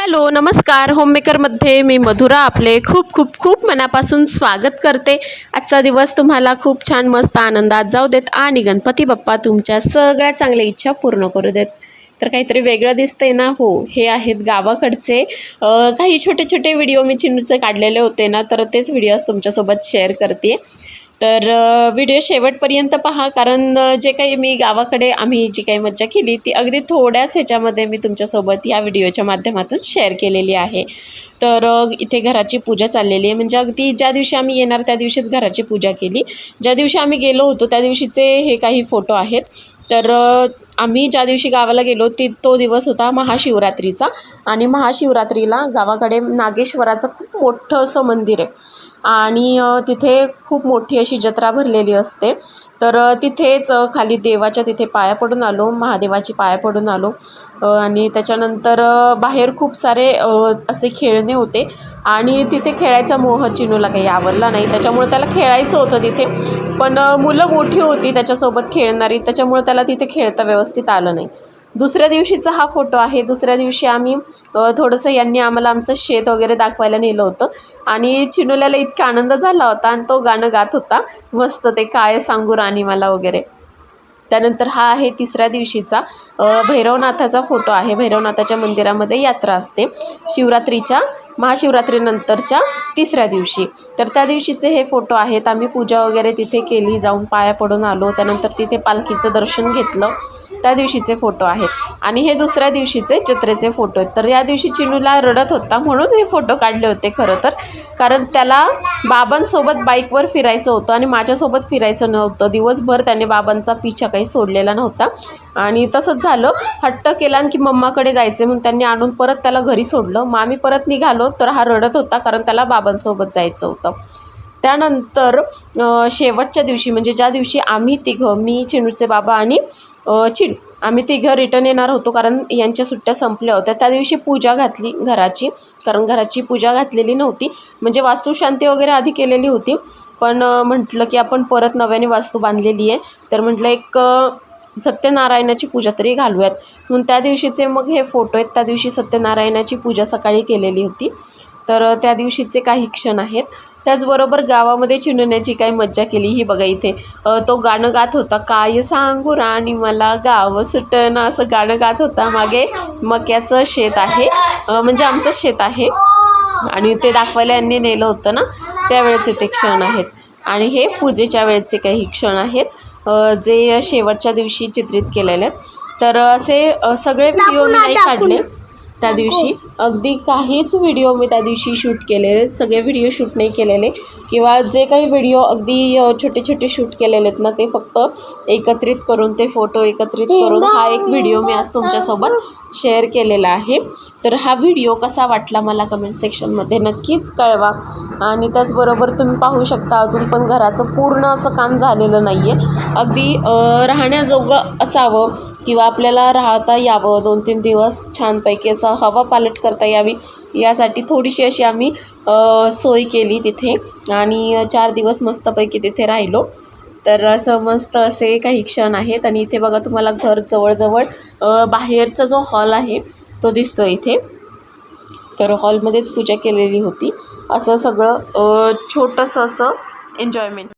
Hello नमस्कार. होममेकरमध्ये मी मधुरा आपले खूप खूप खूप मनापासून स्वागत करते. आजचा दिवस तुम्हाला खूप छान मस्त आनंदात जाऊ देत आणि गणपती बाप्पा तुमच्या सगळ्या चांगल्या इच्छा पूर्ण करू देत. तर काहीतरी वेगळं दिसतंय ना? हो हे आहेत गावाकडचे. काही छोटे छोटे व्हिडिओ मी चिन्हूचे काढलेले होते ना तर तेच व्हिडिओज तुमच्यासोबत शेअर करते तर व्हिडिओ शेवटपर्यंत पहा कारण जे काही मी गावाकडे आम्ही जी काही मज्जा केली ती अगदी थोड्याच ह्याच्यामध्ये मी तुमच्यासोबत या व्हिडिओच्या माध्यमातून शेअर केलेली आहे. तर इथे घराची पूजा चाललेली आहे. म्हणजे अगदी ज्या दिवशी आम्ही येणार त्या दिवशीच घराची पूजा केली. ज्या दिवशी आम्ही गेलो होतो त्या दिवशीचे हे काही फोटो आहेत. तर आम्ही ज्या दिवशी गावाला गेलो ती तो दिवस होता महाशिवरात्रीचा. आणि महाशिवरात्रीला गावाकडे नागेश्वराचं खूप मोठं असं मंदिर आहे. आणि तिथे खूप मोठी अशी जत्रा भरलेली असते. तर तिथेच खाली देवाच्या तिथे पाया पडून आलो महादेवाची पाया पडून आलो. आणि त्याच्यानंतर बाहेर खूप सारे असे खेळणे होते. आणि तिथे खेळायचा मोह चिनूला काही आवडला नाही. त्याच्यामुळे त्याला खेळायचं होतं तिथे. पण मुलं मोठी होती त्याच्यासोबत खेळणारी त्याच्यामुळे त्याला तिथे खेळता व्यवस्थित आलं नाही. दुसऱ्या दिवशीचा हा फोटो आहे. दुसऱ्या दिवशी आम्ही थोडंसं यांनी आम्हाला आमचं शेत वगैरे दाखवायला नेलं होतं. आणि चिनुल्याला इतका आनंद झाला होता आणि तो गाणं गात होता. मस्त ते काय सांगू राणी मला वगैरे. त्यानंतर हा आहे तिसऱ्या दिवशीचा भैरवनाथाचा फोटो आहे. भैरवनाथाच्या मंदिरामध्ये यात्रा असते. शिवरात्रीच्या महाशिवरात्रीनंतरच्या तिसऱ्या दिवशी. तर त्या दिवशीचे हे फोटो आहेत. आम्ही पूजा वगैरे तिथे केली. जाऊन पाया पडून आलो. त्यानंतर तिथे पालखीचं दर्शन घेतलं. त्या दिवशीचे फोटो आहेत. आणि हे दुसऱ्या दिवशीचे जत्रेचे फोटो आहेत. तर या दिवशी चिनूला रडत होता म्हणून हे फोटो काढले होते खरं तर. कारण त्याला बाबांसोबत बाईकवर फिरायचं होतं आणि माझ्यासोबत फिरायचं नव्हतं. दिवसभर त्याने बाबांचा पिछा काही सोडलेला नव्हता. आणि तसंच झालं. हट्ट केला आणि की मम्माकडे जायचे म्हणून त्यांनी आणून परत त्याला घरी सोडलं. मग आम्ही परत निघालो तर हा रडत होता कारण त्याला बाबांसोबत जायचं होतं. त्यानंतर शेवटच्या दिवशी म्हणजे ज्या दिवशी आम्ही तिघं मी चिनूचे बाबा आणि अ, चिन आम्ही तिघं रिटर्न येणार होतो कारण यांच्या सुट्ट्या संपल्या होत्या त्या दिवशी पूजा घातली घराची कारण घराची पूजा घातलेली नव्हती. म्हणजे वास्तुशांती वगैरे आधी केलेली होती पण म्हटलं की आपण परत नव्याने वास्तू बांधलेली आहे. तर म्हटलं एक सत्यनारायणाची पूजा तरी घालूयात. म्हणून त्या दिवशीचे मग हे फोटो आहेत त्या दिवशी सत्यनारायणाची पूजा सकाळी केलेली होती. तर त्या दिवशीचे काही क्षण आहेत. त्याचबरोबर गावामध्ये चिणण्याची काही मज्जा केली ही बघा इथे. तो गाणं गात होता काय सांगू राणी मला गाव सुटणं असं गाणं गात होता. मागे मक्याचं शेत आहे. म्हणजे आमचं शेत आहे. आणि ते दाखवायला यांनी नेलं होतं ना त्यावेळेचे ते क्षण आहेत. आणि हे पूजेच्या वेळेचे काही क्षण आहेत. जे शेवटच्या दिवशी चित्रित केलेले आहेत. तर असे सगळे व्हिडिओ मी नाही काढले. त्या दिवशी. अगदी काहीच व्हिडिओ मी त्या दिवशी शूट केलेले सगळे व्हिडिओ शूट नाही केलेले. किंवा जे काही व्हिडिओ अगदी छोटे छोटे शूट केलेले आहेत ना ते फक्त एकत्रित करून ते फोटो एकत्रित करून हा एक व्हिडिओ मी आज तुमच्यासोबत शेअर केलेला आहे. तर हा व्हिडिओ कसा वाटला मला कमेंट सेक्शनमध्ये नक्कीच कळवा. आणि त्याचबरोबर तुम्ही पाहू शकता अजून पण घराचं पूर्ण असं काम झालेलं नाही आहे अगदी राहण्याजोगं असावं. किंवा आपल्याला राहता यावं दोन तीन दिवस छानपैकी असं हवा पालट करता यावी यासाठी थोडीशी अशी आम्ही सोय केली तिथे आणि चार दिवस मस्तपैकी तिथे राहिलो. तर असं मस्त असे काही क्षण आहेत आणि इथे बघा तुम्हाला घर जवळजवळ बाहेरचा जो हॉल आहे तो दिसतो इथे. तर हॉलमध्येच पूजा केलेली होती. असं सगळं छोटंसं असं एन्जॉयमेंट.